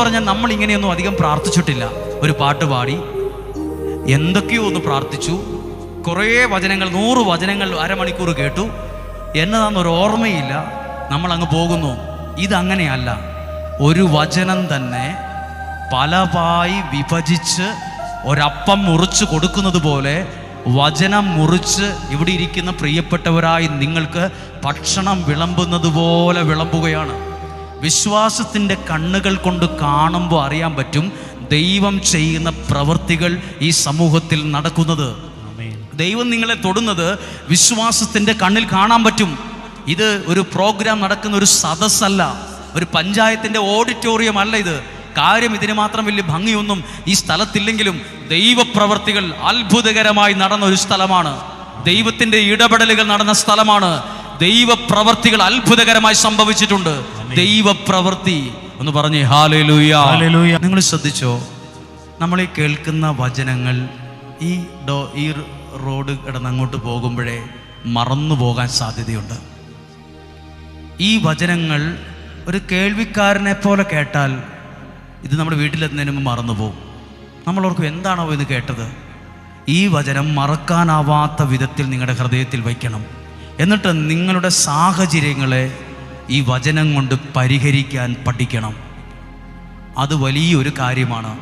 പറഞ്ഞാൽ നമ്മൾ ഇങ്ങനെയൊന്നും അധികം പ്രാർത്ഥിച്ചിട്ടില്ല. ഒരു പാട്ട് പാടി. എന്തൊക്കെയോ ഒന്ന് പ്രാർത്ഥിച്ചു. കുറേ വചനങ്ങൾ നൂറ് വചനങ്ങൾ അരമണിക്കൂർ കേട്ടു. എന്നതാണെന്നൊരു ഓർമ്മയില്ല. നമ്മൾ അങ്ങ് പോകുന്നു. ഇതങ്ങനെയല്ല. ഒരു വചനം തന്നെ പലവായി വിഭജിച്ച് ഒരപ്പം മുറിച്ച് കൊടുക്കുന്നത് പോലെ വചനം മുറിച്ച് ഇവിടെ ഇരിക്കുന്ന പ്രിയപ്പെട്ടവരായി നിങ്ങൾക്ക് ഭക്ഷണം വിളമ്പുന്നത് പോലെ വിളമ്പുകയാണ്. വിശ്വാസത്തിന്റെ കണ്ണുകൾ കൊണ്ട് കാണുമ്പോൾ അറിയാൻ പറ്റും ദൈവം ചെയ്യുന്ന പ്രവൃത്തികൾ ഈ സമൂഹത്തിൽ നടക്കുന്നത്. ദൈവം നിങ്ങളെ തൊടുന്നത് വിശ്വാസത്തിന്റെ കണ്ണിൽ കാണാൻ പറ്റും. ഇത് ഒരു പ്രോഗ്രാം നടക്കുന്ന ഒരു സദസ്സല്ല. ഒരു പഞ്ചായത്തിന്റെ ഓഡിറ്റോറിയം അല്ല ഇത്. കാര്യം ഇതിന് മാത്രം വലിയ ഭംഗിയൊന്നും ഈ സ്ഥലത്തില്ലെങ്കിലും ദൈവപ്രവർത്തികൾ അത്ഭുതകരമായി നടന്ന ഒരു സ്ഥലമാണ്. ദൈവത്തിന്റെ ഇടപെടലുകൾ നടന്ന സ്ഥലമാണ്. ദൈവപ്രവർത്തികൾ അത്ഭുതകരമായി സംഭവിച്ചിട്ടുണ്ട്. ദൈവപ്രവൃത്തി ഒന്ന് പറഞ്ഞേ ഹാലേലൂയ. നിങ്ങൾ ശ്രദ്ധിച്ചോ? നമ്മൾ ഈ കേൾക്കുന്ന വചനങ്ങൾ ഈ ഡോ ഈ റോഡ് കിടന്ന് അങ്ങോട്ട് പോകുമ്പോഴേ മറന്നു പോകാൻ സാധ്യതയുണ്ട്. ഈ വചനങ്ങൾ ഒരു കേൾവിക്കാരനെ പോലെ കേട്ടാൽ ഇത് നമ്മുടെ വീട്ടിലെത്തുന്നതിന് മുമ്പ് മറന്നു പോകും നമ്മളോർക്കും എന്താണോ ഇത് കേട്ടത്? ഈ വചനം മറക്കാനാവാത്ത വിധത്തിൽ നിങ്ങളുടെ ഹൃദയത്തിൽ വയ്ക്കണം. എന്നിട്ട് നിങ്ങളുടെ സാഹചര്യങ്ങളെ ഈ വചനം കൊണ്ട് പരിഹരിക്കാൻ പഠിക്കണം. അത് വലിയൊരു കാര്യമാണ്.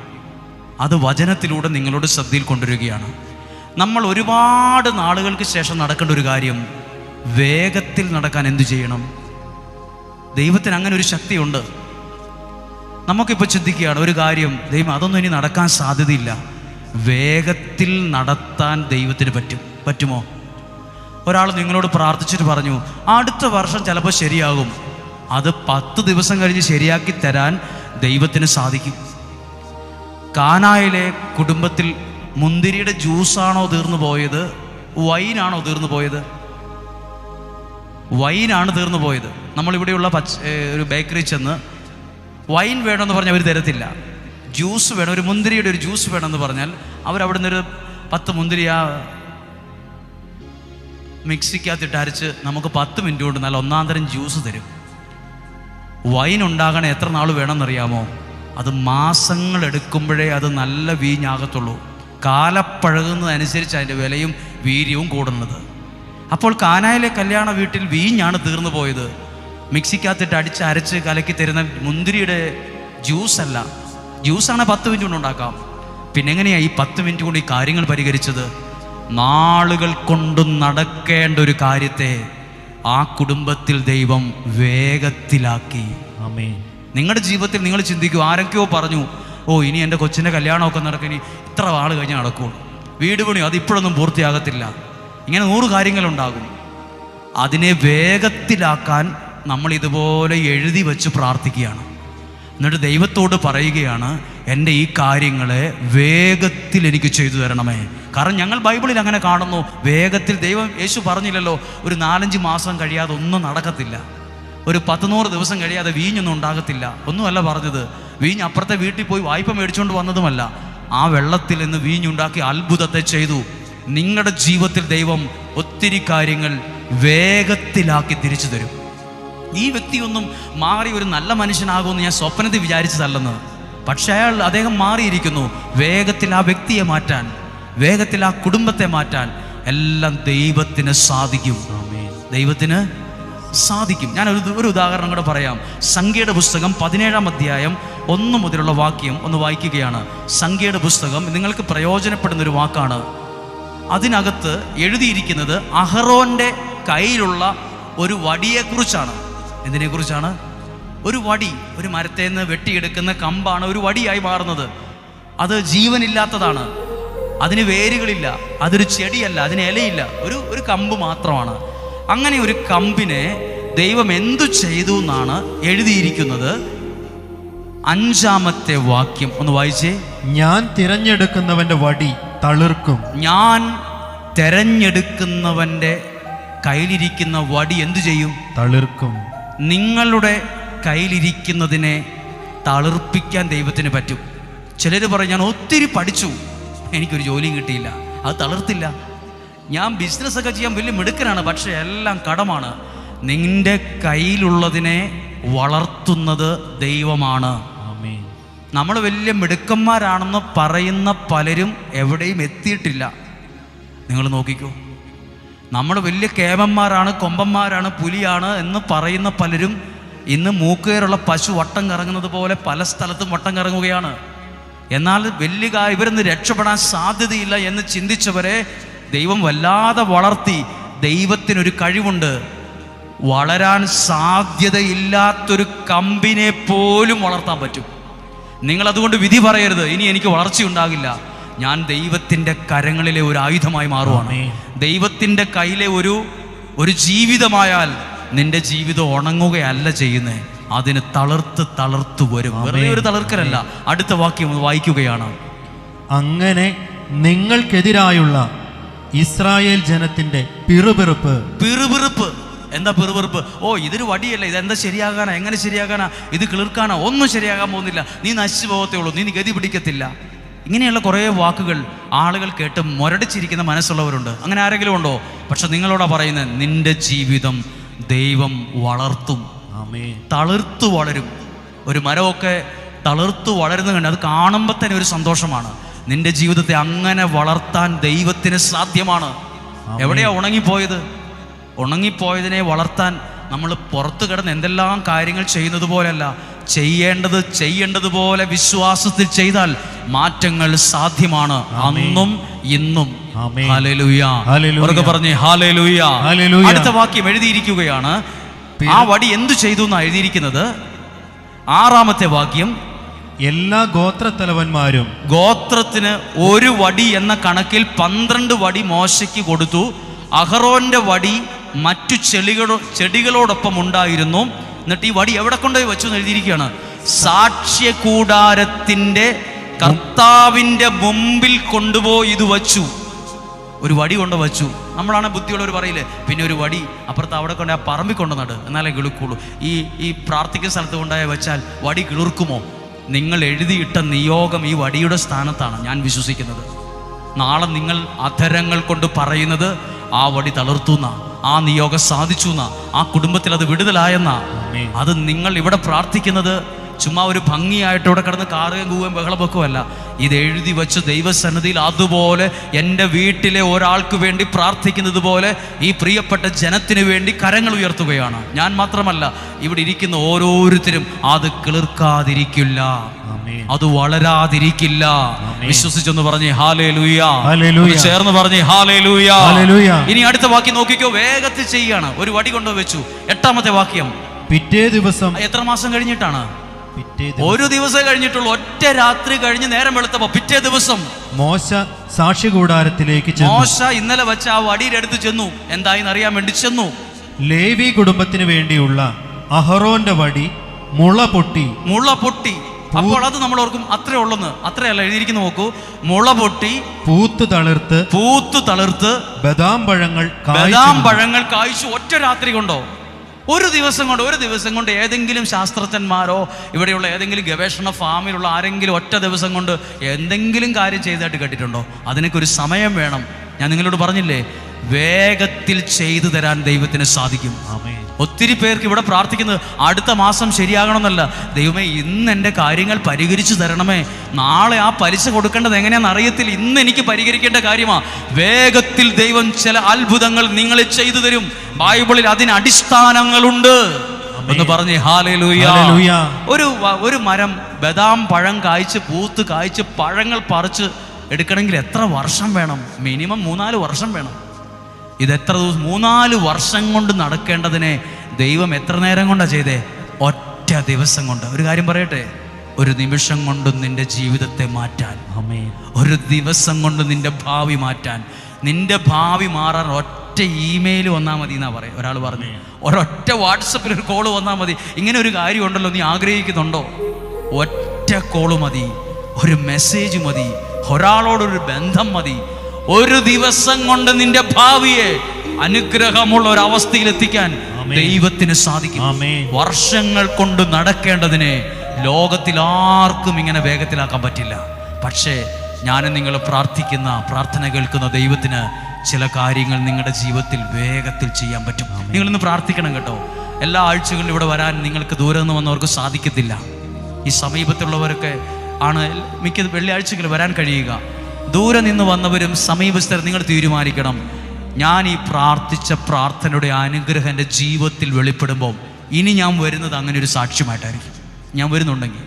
അത് വചനത്തിലൂടെ നിങ്ങളോട് ശ്രദ്ധയിൽ കൊണ്ടുവരികയാണ്. നമ്മൾ ഒരുപാട് നാളുകൾക്ക് ശേഷം നടക്കേണ്ട ഒരു കാര്യം വേഗത്തിൽ നടക്കാൻ എന്തു ചെയ്യണം? ദൈവത്തിന് അങ്ങനെ ഒരു ശക്തിയുണ്ട്. നമുക്കിപ്പോൾ ചിന്തിക്കുകയാണ് ഒരു കാര്യം ദൈവം അതൊന്നും ഇനി നടക്കാൻ സാധ്യതയില്ല. വേഗത്തിൽ നടത്താൻ ദൈവത്തിന് പറ്റും. പറ്റുമോ? ഒരാൾ നിങ്ങളോട് പ്രാർത്ഥിച്ചിട്ട് പറഞ്ഞു അടുത്ത വർഷം ചിലപ്പോൾ ശരിയാകും. അത് പത്ത് ദിവസം കഴിഞ്ഞ് ശരിയാക്കി തരാൻ ദൈവത്തിന് സാധിക്കും. കാനായിലെ കുടുംബത്തിൽ മുന്തിരിയുടെ ജ്യൂസാണോ തീർന്നു പോയത്? വൈനാണോ തീർന്നു പോയത്? വൈനാണ് തീർന്നു പോയത്. നമ്മളിവിടെയുള്ള പച്ച ഒരു ബേക്കറി ചെന്ന് വൈൻ വേണമെന്ന് പറഞ്ഞാൽ അവർ തരത്തില്ല. ജ്യൂസ് വേണം ഒരു മുന്തിരിയുടെ ഒരു ജ്യൂസ് വേണമെന്ന് പറഞ്ഞാൽ അവരവിടുന്ന് ഒരു പത്ത് മുന്തിരി ആ മിക്സിക്കകത്തിട്ട് അരച്ച് നമുക്ക് പത്ത് മിനിറ്റ് കൊണ്ട് നല്ല ഒന്നാം തരം ജ്യൂസ് തരും. വൈൻ ഉണ്ടാകണ എത്ര നാൾ വേണമെന്നറിയാമോ? അത് മാസങ്ങൾ എടുക്കുമ്പോഴേ അത് നല്ല വീഞ്ഞാകത്തുള്ളൂ. കാലപ്പഴകുന്നതനുസരിച്ച് അതിന്റെ വിലയും വീര്യവും കൂടുന്നത്. അപ്പോൾ കാനായിലെ കല്യാണ വീട്ടിൽ വീഞ്ഞാണ് തീർന്നു പോയത്. മിക്സിക്കകത്തിട്ട് അടിച്ച് അരച്ച് കലക്കി തരുന്ന മുന്തിരിയുടെ ജ്യൂസ് അല്ല ജ്യൂസാണ് പത്ത് മിനിറ്റ് കൊണ്ട് ഉണ്ടാക്കാം. പിന്നെ എങ്ങനെയാണ് ഈ പത്ത് മിനിറ്റ് കൊണ്ട് ഈ കാര്യങ്ങൾ പരിഹരിച്ചത്? നാളുകൾ കൊണ്ട് നടക്കേണ്ട ഒരു കാര്യത്തെ ആ കുടുംബത്തിൽ ദൈവം വേഗത്തിലാക്കി. ആമേൻ. നിങ്ങളുടെ ജീവിതത്തിൽ നിങ്ങൾ ചിന്തിക്കൂ ആരൊക്കെയോ പറഞ്ഞു ഓ ഇനി എന്റെ കൊച്ചിന്റെ കല്യാണമൊക്കെ നടക്കും ഇനി ഇത്ര ആൾ കഴിഞ്ഞ് നടക്കുള്ളൂ. വീട് പണി അത് ഇപ്പോഴൊന്നും പൂർത്തിയാകത്തില്ല. ഇങ്ങനെ നൂറ് കാര്യങ്ങളുണ്ടാകും. അതിനെ വേഗത്തിലാക്കാൻ നമ്മൾ ഇതുപോലെ എഴുതി വെച്ച് പ്രാർത്ഥിക്കുകയാണ്. എന്നിട്ട് ദൈവത്തോട് പറയുകയാണ് എന്റെ ഈ കാര്യങ്ങളെ വേഗത്തിൽ എനിക്ക് ചെയ്തു തരണമേ. കാരണം ഞങ്ങൾ ബൈബിളിൽ അങ്ങനെ കാണുന്നു. വേഗത്തിൽ ദൈവം യേശു പറഞ്ഞില്ലല്ലോ ഒരു നാലഞ്ച് മാസം കഴിയാതെ ഒന്നും നടക്കത്തില്ല. ഒരു പത്തുനൂറ് ദിവസം കഴിയാതെ വീഞ്ഞൊന്നും ഉണ്ടാകത്തില്ല. ഒന്നുമല്ല പറഞ്ഞത് വീഞ്ഞ് അപ്പുറത്തെ വീട്ടിൽ പോയി വായ്പ മേടിച്ചുകൊണ്ട് വന്നതുമല്ല. ആ വെള്ളത്തിൽ നിന്ന് വീഞ്ഞുണ്ടാക്കി അത്ഭുതത്തെ ചെയ്തു. നിങ്ങളുടെ ജീവിതത്തിൽ ദൈവം ഒത്തിരി കാര്യങ്ങൾ വേഗത്തിലാക്കി തിരിച്ചു തരും. ഈ വ്യക്തിയൊന്നും മാറി ഒരു നല്ല മനുഷ്യനാകുമെന്ന് ഞാൻ സ്വപ്നത്തിൽ വിചാരിച്ചതല്ലെന്ന്. പക്ഷേ അയാൾ അദ്ദേഹം മാറിയിരിക്കുന്നു വേഗത്തിൽ ആ വ്യക്തിയെ മാറ്റാൻ. വേഗത്തിൽ ആ കുടുംബത്തെ മാറ്റാൻ എല്ലാം ദൈവത്തിന് സാധിക്കും. ദൈവത്തിന് സാധിക്കും. ഞാൻ ഒരു ഒരു ഉദാഹരണം കൂടെ പറയാം. സംഖ്യയുടെ പുസ്തകം പതിനേഴാം അധ്യായം ഒന്ന് മുതലുള്ള വാക്യം ഒന്ന് വായിക്കുകയാണ്. സംഖ്യയുടെ പുസ്തകം നിങ്ങൾക്ക് പ്രയോജനപ്പെടുന്ന ഒരു വാക്കാണ്. അതിനകത്ത് എഴുതിയിരിക്കുന്നത് അഹറോന്റെ കയ്യിലുള്ള ഒരു വടിയെക്കുറിച്ചാണ് എന്തിനെക്കുറിച്ചാണ് ഒരു വടി ഒരു മരത്തേന്ന് വെട്ടിയെടുക്കുന്ന കമ്പാണ് ഒരു വടിയായി മാറുന്നത്. അത് ജീവനില്ലാത്തതാണ്. അതിന് വേരുകളില്ല അതൊരു ചെടിയല്ല അതിന് ഇലയില്ല ഒരു ഒരു കമ്പ് മാത്രമാണ്. അങ്ങനെ ഒരു കമ്പിനെ ദൈവം എന്തു ചെയ്തു എന്നാണ് എഴുതിയിരിക്കുന്നത്. അഞ്ചാമത്തെ വാക്യം ഒന്ന് വായിച്ചേ. ഞാൻ തിരഞ്ഞെടുക്കുന്നവന്റെ വടി തളിർക്കും. ഞാൻ തിരഞ്ഞെടുക്കുന്നവന്റെ കയ്യിലിരിക്കുന്ന വടി എന്തു ചെയ്യും? തളിർക്കും. നിങ്ങളുടെ കയ്യിലിരിക്കുന്നതിനെ തളിർപ്പിക്കാൻ ദൈവത്തിന് പറ്റും. ചിലർ പറയും ഞാൻ ഒത്തിരി പഠിച്ചു എനിക്കൊരു ജോലിയും കിട്ടിയില്ല. അത് തളർത്തില്ല. ഞാൻ ബിസിനസ്സൊക്കെ ചെയ്യാൻ വലിയ മിടുക്കനാണ് പക്ഷേ എല്ലാം കടമാണ്. നിന്റെ കയ്യിലുള്ളതിനെ വളർത്തുന്നത് ദൈവമാണ്. നമ്മൾ വലിയ മിടുക്കന്മാരാണെന്ന് പറയുന്ന പലരും എവിടെയും എത്തിയിട്ടില്ല. നിങ്ങൾ നോക്കിക്കോ. നമ്മൾ വലിയ കേമന്മാരാണ് കൊമ്പന്മാരാണ് പുലിയാണ് എന്ന് പറയുന്ന പലരും ഇന്ന് മൂക്കുകയറുള്ള പശു വട്ടം കറങ്ങുന്നത് പോലെ പല സ്ഥലത്തും വട്ടം കറങ്ങുകയാണ്. എന്നാൽ വലിയ കാ- ഇവരൊന്ന് രക്ഷപ്പെടാൻ സാധ്യതയില്ല എന്ന് ചിന്തിച്ചവരെ ദൈവം വല്ലാതെ വളർത്തി ദൈവത്തിനൊരു കഴിവുണ്ട്. വളരാൻ സാധ്യതയില്ലാത്തൊരു കമ്പിനെ പോലും വളർത്താൻ പറ്റും. നിങ്ങൾ അതുകൊണ്ട് വിധി പറയരുത്. ഇനി എനിക്ക് വളർച്ചയുണ്ടാകില്ല ഞാൻ ദൈവത്തിന്റെ കരങ്ങളിലെ ഒരു ആയുധമായി മാറുവാണ്. ദൈവത്തിന്റെ കയ്യിലെ ഒരു ഒരു ജീവിതമായാൽ നിന്റെ ജീവിതം ഉണങ്ങുകയല്ല ചെയ്യുന്നേ. അതിന് തളർത്ത് തളർത്ത് വരും. വെറുതെ ഒരു തളർക്കലല്ല. അടുത്ത വാക്യം ഒന്ന് വായിക്കുകയാണ്. അങ്ങനെ നിങ്ങൾക്കെതിരായുള്ള ഇസ്രായേൽ ജനത്തിന്റെ പിറുപിറുപ്പ്. പിറുപിറുപ്പ്. എന്താ പിറുപിറുപ്പ്? ഓ ഇതൊരു വടിയല്ല. ഇതെന്താ ശരിയാകാനാ? എങ്ങനെ ശരിയാകാനാ? ഇത് കിളിർക്കാനാ? ഒന്നും ശരിയാകാൻ പോകുന്നില്ല. നീ നശിച്ചു പോകത്തേ ഉള്ളൂ. നീ ഗതി പിടിക്കത്തില്ല. ഇങ്ങനെയുള്ള കുറേ വാക്കുകൾ ആളുകൾ കേട്ട് മുരടിച്ചിരിക്കുന്ന മനസ്സുള്ളവരുണ്ട്. അങ്ങനെ ആരെങ്കിലും ഉണ്ടോ? പക്ഷെ നിങ്ങളോടാ പറയുന്നത് നിന്റെ ജീവിതം ദൈവം വളർത്തും. ആമേൻ. തളിർത്തു വളരും. ഒരു മരമൊക്കെ തളിർത്തു വളരുന്ന കണ്ട് അത് കാണുമ്പോൾ തന്നെ ഒരു സന്തോഷമാണ്. നിന്റെ ജീവിതത്തെ അങ്ങനെ വളർത്താൻ ദൈവത്തിന് സാധ്യമാണ്. എവിടെയാ ഉണങ്ങിപ്പോയത്? ഉണങ്ങിപ്പോയതിനെ വളർത്താൻ നമ്മൾ പുറത്തു കിടന്ന് എന്തെല്ലാം കാര്യങ്ങൾ ചെയ്യുന്നത് പോലെയല്ല ചെയ്യേണ്ടത് ചെയ്യേണ്ടതുപോലെ വിശ്വാസത്തിൽ ചെയ്താൽ മാറ്റങ്ങൾ സാധ്യമാണ്. അന്നും ഇന്നും. പറഞ്ഞേ. അടുത്ത വാക്യം എഴുതിയിരിക്കുകയാണ്. ആ വടി എന്തു ചെയ്തു എന്നാണ് എഴുതിയിരിക്കുന്നത്? ആറാമത്തെ വാക്യം എല്ലാ ഗോത്രത്തലവന്മാരും ഗോത്രത്തിന് ഒരു വടി എന്ന കണക്കിൽ പന്ത്രണ്ട് വടി മോശയ്ക്ക് കൊടുത്തു. അഹറോന്റെ വടി മറ്റു ചെളികളോ ചെടികളോടൊപ്പം ഉണ്ടായിരുന്നു. എന്നിട്ട് ഈ വടി എവിടെ കൊണ്ടുപോയി വെച്ചു എന്ന് എഴുതിയിരിക്കുകയാണ്? സാക്ഷ്യ കൂടാരത്തിന്റെ കർത്താവിന്റെ മുമ്പിൽ കൊണ്ടുപോയി ഇത് വച്ചു. ഒരു വടി കൊണ്ട് വച്ചു. നമ്മളാണ് ബുദ്ധിയുള്ളവർ പറയില്ലേ പിന്നെ ഒരു വടി അപ്പുറത്ത് അവിടെ കൊണ്ട് ആ പറമ്പിൽ കൊണ്ട് നട് എന്നാലേ കിളുക്കുള്ളൂ. ഈ ഈ പ്രാർത്ഥിക്കുന്ന സ്ഥലത്ത് കൊണ്ടായ വെച്ചാൽ വടി കിളിർക്കുമോ? നിങ്ങൾ എഴുതിയിട്ട നിയോഗം ഈ വടിയുടെ സ്ഥാനത്താണ് ഞാൻ വിശ്വസിക്കുന്നത്. നാളെ നിങ്ങൾ അധരങ്ങൾ കൊണ്ട് പറയുന്നത് ആ വടി തളർത്തുന്ന ആ നിയോഗം സാധിച്ചു എന്നാ ആ കുടുംബത്തിൽ അത് വിടുതലായെന്നാ. അത് നിങ്ങൾ ഇവിടെ പ്രാർത്ഥിക്കുന്നത് ചുമ്മാ ഒരു ഭംഗിയായിട്ട് ഇവിടെ കിടന്ന് കാറുകയും കൂവുകയും ബഹളം വെക്കുമല്ല ഇത് എഴുതി വച്ച് ദൈവസന്നിധിയിൽ അതുപോലെ എന്റെ വീട്ടിലെ ഒരാൾക്ക് വേണ്ടി പ്രാർത്ഥിക്കുന്നത് പോലെ ഈ പ്രിയപ്പെട്ട ജനത്തിന് വേണ്ടി കരങ്ങൾ ഉയർത്തുകയാണ്. ഞാൻ മാത്രമല്ല ഇവിടെ ഇരിക്കുന്ന ഓരോരുത്തരും അത് കിളിർക്കാതിരിക്കില്ല. അത് വളരാതിരിക്കില്ല. വിശ്വസിച്ചെന്ന് പറഞ്ഞേ ഹാലേ ലൂയ. ചേർന്ന് പറഞ്ഞേ ഹാലേ ലൂയ ഇനി അടുത്ത വാക്യം നോക്കിക്കോ വേഗത്തിൽ ചെയ്യാണ്. ഒരു വടി കൊണ്ടുവച്ചു. എട്ടാമത്തെ വാക്യം. പിറ്റേ ദിവസം എത്ര മാസം കഴിഞ്ഞിട്ടാണ്? ഒരു ദിവസം കഴിഞ്ഞിട്ടുള്ള. ഒറ്റ രാത്രി കഴിഞ്ഞ് നേരം വെളുത്തപ്പോ പിറ്റേ ദിവസം. മോശ സാക്ഷി കൂടാരത്തിലേക്ക് മോശ ഇന്നലെ വെച്ച ആ വടിയിലെടുത്ത് ചെന്നു. എന്തായിന്ന് അറിയാൻ വേണ്ടി ചെന്നു. ലേവി കുടുംബത്തിന് വേണ്ടിയുള്ള അഹറോന്റെ വടി മുള പൊട്ടി. മുള പൊട്ടി. അപ്പോൾ അത് നമ്മൾ ഓർക്കും അത്രേ ഉള്ളെന്ന്. അത്രയല്ല എഴുതിയിരിക്കുന്നു നോക്കൂ. മുള പൊട്ടി. പൂത്ത് തളിർത്ത് പൂത്ത് തളിർത്ത്. ബദാം പഴങ്ങൾ ബദാം പഴങ്ങൾ കായ്ച്ചു. ഒറ്റ രാത്രി കൊണ്ടോ? ഒരു ദിവസം കൊണ്ട് ഒരു ദിവസം കൊണ്ട് ഏതെങ്കിലും ശാസ്ത്രജ്ഞന്മാരോ ഇവിടെയുള്ള ഏതെങ്കിലും ഗവേഷണ ഫാമിലുള്ള ആരെങ്കിലും ഒറ്റ ദിവസം കൊണ്ട് എന്തെങ്കിലും കാര്യം ചെയ്തതായിട്ട് കേട്ടിട്ടുണ്ടോ? അതിനൊക്കെ ഒരു സമയം വേണം. ഞാൻ നിങ്ങളോട് പറഞ്ഞില്ലേ വേഗത്തിൽ ചെയ്തു തരാൻ ദൈവത്തിന് സാധിക്കും. ഒത്തിരി പേർക്ക് ഇവിടെ പ്രാർത്ഥിക്കുന്നത് അടുത്ത മാസം ശരിയാകണമെന്നല്ല. ദൈവമേ ഇന്ന് എന്റെ കാര്യങ്ങൾ പരിഹരിച്ചു തരണമേ. നാളെ ആ പലിശ കൊടുക്കേണ്ടത് എങ്ങനെയാണെന്ന് അറിയത്തില്ല. ഇന്ന് എനിക്ക് പരിഹരിക്കേണ്ട കാര്യമാണ് വേഗത്തിൽ ദൈവം ചില അത്ഭുതങ്ങൾ നിങ്ങളെ ചെയ്തു തരും. ബൈബിളിൽ അതിന് അടിസ്ഥാനങ്ങളുണ്ട്. എന്ന് പറഞ്ഞ് ഹാലേലൂയ. ഒരു ഒരു മരം ബദാം പഴം കായ്ച്ച് പൂത്ത് കായ്ച്ച് പഴങ്ങൾ പറിച്ച് എടുക്കണമെങ്കിൽ എത്ര വർഷം വേണം? മിനിമം മൂന്നാൽ വർഷം വേണം. ഇത് എത്ര ദിവസം മൂന്നാൽ വർഷം കൊണ്ട് നടക്കേണ്ടതിനെ ദൈവം എത്ര നേരം കൊണ്ടാണ് ചെയ്തേ? ഒറ്റ ദിവസം കൊണ്ട്. ഒരു കാര്യം പറയട്ടെ? ഒരു നിമിഷം കൊണ്ട് നിന്റെ ജീവിതത്തെ മാറ്റാൻ. ഒരു ദിവസം കൊണ്ട് നിന്റെ ഭാവി മാറ്റാൻ. നിന്റെ ഭാവി മാറാൻ ഒറ്റ ഇമെയിൽ വന്നാൽ മതി എന്നാ പറയും. ഒരാൾ പറഞ്ഞു ഒരൊറ്റ വാട്സപ്പിൽ ഒരു കോൾ വന്നാൽ മതി. ഇങ്ങനെ ഒരു കാര്യം ഉണ്ടല്ലോ നീ ആഗ്രഹിക്കുന്നുണ്ടോ? ഒറ്റ കോൾ മതി. ഒരു മെസ്സേജ് മതി. ഒരാളോടൊരു ബന്ധം മതി. ഒരു ദിവസം കൊണ്ട് നിന്റെ ഭാവിയെ അനുഗ്രഹമുള്ള ഒരു അവസ്ഥയിൽ എത്തിക്കാൻ. ദൈവത്തിന് സാധിക്കും. വർഷങ്ങൾ കൊണ്ട് നടക്കേണ്ടതിനെ ലോകത്തിൽ ആർക്കും ഇങ്ങനെ വേഗത്തിലാക്കാൻ പറ്റില്ല. പക്ഷേ ഞാൻ നിങ്ങൾ പ്രാർത്ഥിക്കുന്ന പ്രാർത്ഥന കേൾക്കുന്ന ദൈവത്തിന് ചില കാര്യങ്ങൾ നിങ്ങളുടെ ജീവിതത്തിൽ വേഗത്തിൽ ചെയ്യാൻ പറ്റും. നിങ്ങളിന്ന് പ്രാർത്ഥിക്കണം കേട്ടോ. എല്ലാ ആഴ്ചകളിലും ഇവിടെ വരാൻ നിങ്ങൾക്ക് ദൂരെ നിന്ന് വന്നവർക്ക് സാധിക്കത്തില്ല. ഈ സമീപത്തുള്ളവരൊക്കെ ആണ് മിക്ക വെള്ളിയാഴ്ചകൾ വരാൻ കഴിയുക. ദൂരെ നിന്ന് വന്നവരും സമീപസ്ഥർ നിങ്ങൾ തീരുമാനിക്കണം. ഞാൻ ഈ പ്രാർത്ഥിച്ച പ്രാർത്ഥനയുടെ അനുഗ്രഹം എന്റെ ജീവിതത്തിൽ വെളിപ്പെടുമ്പോൾ ഇനി ഞാൻ വരുന്നത് അങ്ങനെ ഒരു സാക്ഷ്യമായിട്ടായിരിക്കും. ഞാൻ വരുന്നുണ്ടെങ്കിൽ.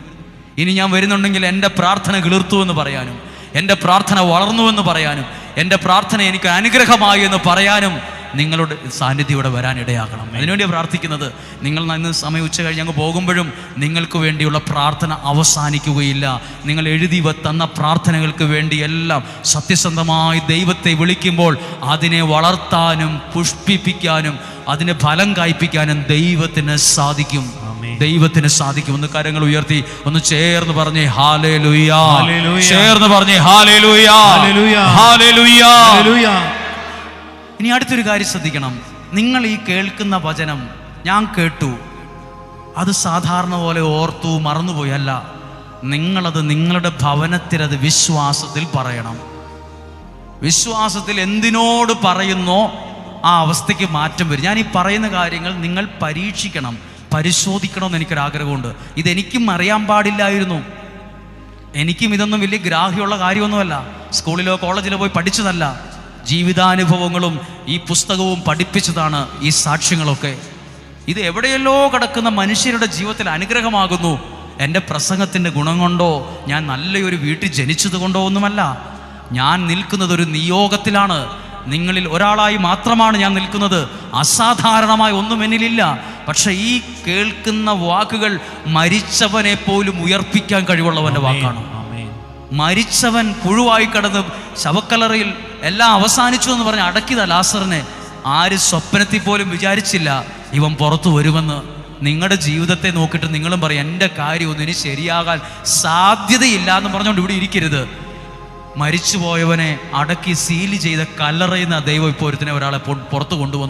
ഇനി ഞാൻ വരുന്നുണ്ടെങ്കിൽ എന്റെ പ്രാർത്ഥന കിളിർത്തു എന്ന് പറയാനും എന്റെ പ്രാർത്ഥന വളർന്നു എന്ന് പറയാനും എന്റെ പ്രാർത്ഥന എനിക്ക് അനുഗ്രഹമായി എന്ന് പറയാനും നിങ്ങളുടെ സാന്നിധ്യം ഇവിടെ വരാൻ ഇടയാകണം അതിനുവേണ്ടി പ്രാർത്ഥിക്കുന്നത് നിങ്ങൾ ഇന്ന് സമയം ഉച്ച കഴിഞ്ഞ് അങ്ങ് പോകുമ്പോഴും നിങ്ങൾക്ക് വേണ്ടിയുള്ള പ്രാർത്ഥന അവസാനിക്കുകയില്ല. നിങ്ങൾ എഴുതി തന്ന പ്രാർത്ഥനകൾക്ക് വേണ്ടി എല്ലാം സത്യസന്ധമായി ദൈവത്തെ വിളിക്കുമ്പോൾ അതിനെ വളർത്താനും പുഷ്പിപ്പിക്കാനും അതിന് ഫലം കായ്പിക്കാനും ദൈവത്തിന് സാധിക്കും. ദൈവത്തിന് സാധിക്കും. ഒന്ന് കരങ്ങൾ ഉയർത്തി ഒന്ന് ചേർന്ന് പറഞ്ഞേ ഹാലേ ലുയാ ചേർന്ന് പറഞ്ഞേ ഹാലേ ലുയാ ഹല്ലേലൂയ. ഹല്ലേലൂയ. ഇനി അടുത്തൊരു കാര്യം ശ്രദ്ധിക്കണം. നിങ്ങൾ ഈ കേൾക്കുന്ന വചനം ഞാൻ കേട്ടു. അത് സാധാരണ പോലെ ഓർത്തു മറന്നുപോയി അല്ല. നിങ്ങളത് നിങ്ങളുടെ ഭവനത്തിൽ അത് വിശ്വാസത്തിൽ പറയണം. വിശ്വാസത്തിൽ എന്തിനോട് പറയുന്നോ ആ അവസ്ഥയ്ക്ക് മാറ്റം വരും. ഞാൻ ഈ പറയുന്ന കാര്യങ്ങൾ നിങ്ങൾ പരീക്ഷിക്കണം. പരിശോധിക്കണമെന്ന് എനിക്കൊരാഗ്രഹമുണ്ട്. ഇതെനിക്കും അറിയാൻ പാടില്ലായിരുന്നു. എനിക്കും ഇതൊന്നും വലിയ ഗ്രാഹ്യമുള്ള കാര്യമൊന്നുമല്ല. സ്കൂളിലോ കോളേജിലോ പോയി പഠിച്ചതല്ല. ജീവിതാനുഭവങ്ങളും ഈ പുസ്തകവും പഠിപ്പിച്ചതാണ് ഈ സാക്ഷ്യങ്ങളൊക്കെ. ഇത് എവിടെയല്ലോ കിടക്കുന്ന മനുഷ്യരുടെ ജീവിതത്തിൽ അനുഗ്രഹമാകുന്നു. എന്റെ പ്രസംഗത്തിന്റെ ഗുണം കൊണ്ടോ ഞാൻ നല്ലൊരു വീട്ടിൽ ജനിച്ചത് കൊണ്ടോ ഒന്നുമല്ല. ഞാൻ നിൽക്കുന്നത് ഒരു നിയോഗത്തിലാണ്. നിങ്ങളിൽ ഒരാളായി മാത്രമാണ് ഞാൻ നിൽക്കുന്നത്. അസാധാരണമായ ഒന്നും എന്നിലില്ല. പക്ഷേ ഈ കേൾക്കുന്ന വാക്കുകൾ മരിച്ചവനെ പോലും ഉയർപ്പിക്കാൻ കഴിവുള്ളവന്റെ വാക്കാണ്. മരിച്ചവൻ പുഴുവായി കിടന്ന് ശവക്കലറയിൽ എല്ലാം അവസാനിച്ചു എന്ന് പറഞ്ഞ് അടക്കിയതാ ലാസറിനെ. ആര് സ്വപ്നത്തിൽ പോലും വിചാരിച്ചില്ല ഇവൻ പുറത്തു വരുമെന്ന്. നിങ്ങളുടെ ജീവിതത്തെ നോക്കിയിട്ട് നിങ്ങളും പറയും എന്റെ കാര്യമൊന്നും ഇനി ശരിയാകാൻ സാധ്യതയില്ല എന്ന് പറഞ്ഞുകൊണ്ട് ഇവിടെ ഇരിക്കരുത്. മരിച്ചുപോയവനെ അടക്കി സീൽ ചെയ്ത കല്ലറയുന്ന ദൈവം ഇപ്പോൾ ഒരുത്തിനെ ഒരാളെ പുറത്ത് കൊണ്ടുവന്നു.